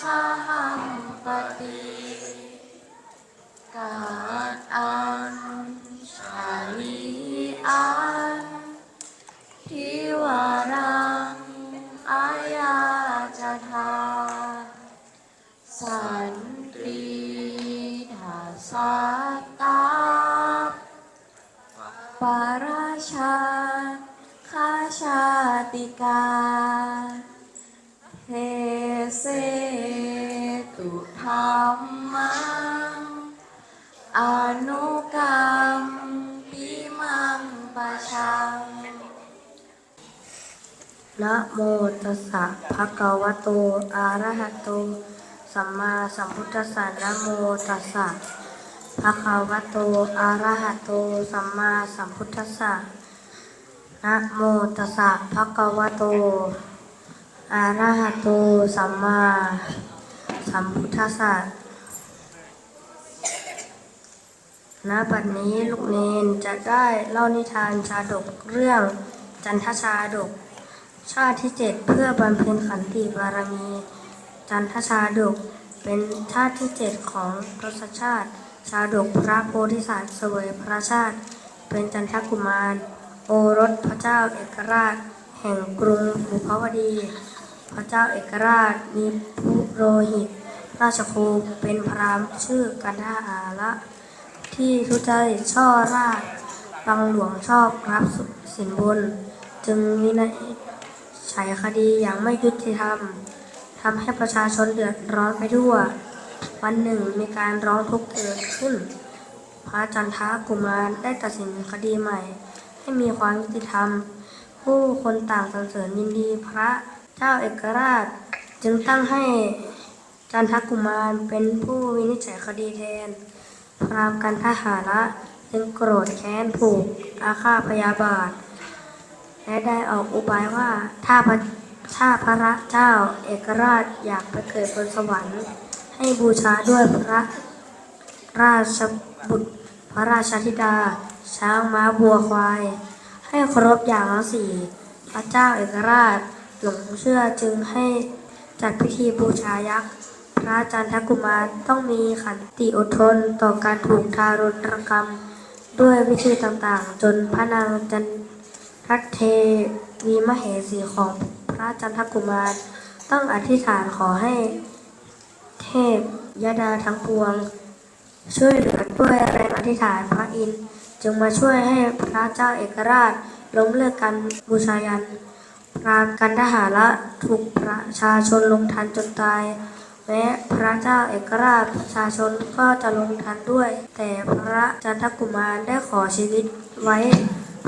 สังปฏิกาอันชาลีอันทิวารัอายาจทาสันติธาสัตตาปาราชาคาชาติกา เสตุธรรมังอนุกรรมปิมังปะชังนะโมตัสสะภะคะวะโต อะระหะโต สัมมาสัมพุทธัสสะนะโมตัสสะภะคะวะโต อะระหะโต สัมมาสัมพุทธัสสะนะโมตัสสะภะคะวะโต อะระหะโตสัมมาสัมพุทธัสสะณบัดนี้ลูกเนนจะได้เล่านิทานชาดกเรื่องจันทชาดก ชาติที่เจ็ดเพื่อบำเพ็ญขันติบารมี จันทชาดกเป็นชาติที่เจ็ดของทศชาติ ชาดกพระโพธิสัตว์เสวยพระชาติ เป็นจันทกุมาร โอรสพระเจ้าเอกราช แห่งกรุงบุพวดี พระเจ้าเอกราชมีผู้โรหิต ราชครูเป็นพราหมณ์ชื่อกันทาอาละที่ทุจริตช่อราชบังหลวงชอบรับสินบน จึงวินัยใช้คดีอย่างไม่ยุติธรรมทำให้ประชาชนเดือดร้อนไปทั่ว วันหนึ่งมีการร้องทุกข์เกิดขึ้น พระจันทากุมารได้ตัดสินคดีใหม่ ให้มีความยุติธรรม ผู้คนต่างสรรเสริญยินดีพระ เจ้าเอกราชจึงตั้งให้จันทกุมารเป็นผู้วินิจฉัยคดีแทน พรามกันทหาระจึงโกรธแค้นผูกอาฆาตพยาบาท และได้ออกอุบายว่าถ้าพระถ้าพระเจ้าเอกราชอยากไปเกิดบนสวรรค์ ให้บูชาด้วยพระราชบุตรพระราชธิดา ช้างม้าบัวควาย ให้ครบอย่างละสี่ พระเจ้าเอกราช หลงเชื่อจึงให้จัดพิธีบูชายักษ์พระจันทกุมารต้องมีขันติอดทนต่อการถูกทารุณกรรม ด้วยวิธีต่างๆ จนพระนางจันทัตเทวีมเหสีของพระจันทกุมาร ต้องอธิษฐานขอให้ เทพยดาทั้งปวง ช่วยเหลือด้วยแรงอธิษฐานพระอินทร์จึงมาช่วยให้พระเจ้าเอกราชล้มเลิกการบูชายัน พรามกันทหาระถูกประชาชนลงทันจนตายแม้พระเจ้าเอกราชประชาชนก็จะลงทันด้วย แต่พระจันทกุมารได้ขอชีวิตไว้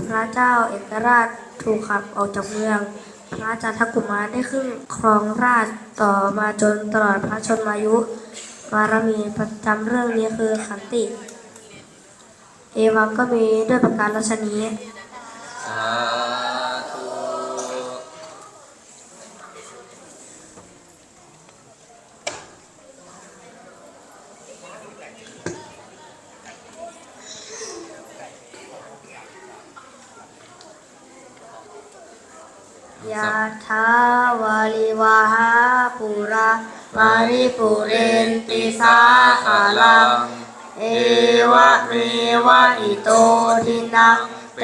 พระเจ้าเอกราชถูกขับออกจากเมือง พระจันทกุมารได้ขึ้นครองราชต่อมาจนตลอดพระชนมายุบารมีประจำเรื่องนี้คือขันติ เอวังก็มีด้วยประการราชนี้ ยะถาวาลิวาหาปุรามาริปุเรนติสาคาลัง เอวะเมวะอิโตทินังเป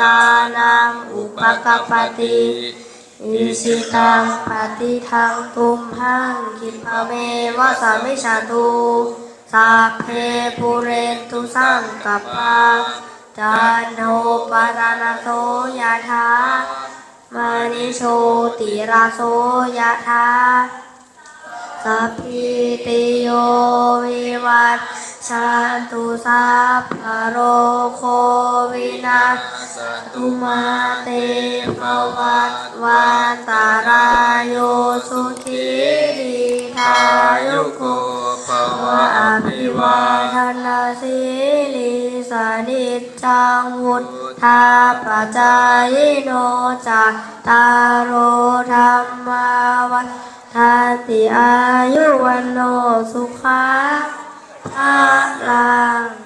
ตานังอุปกปปติอิสิตังปฏิทังตุมหังคิปเมวะสามิชาตุสัพเพปุเรนตุสังกัปปาจันโทปะตานโสยะถา มานิโชติราโสยะธาสัพพิติโยวิวัตชันตุสัพพโรโควินาศตุมาเตภวัตวันตารายโยสุขีริทายุโกภวะอภิวาทนาสิลิสา นิจจังวุธาปจายโนจัตตารโรธรรมาวัฏทานติอายุวันโนสุขาภาลัง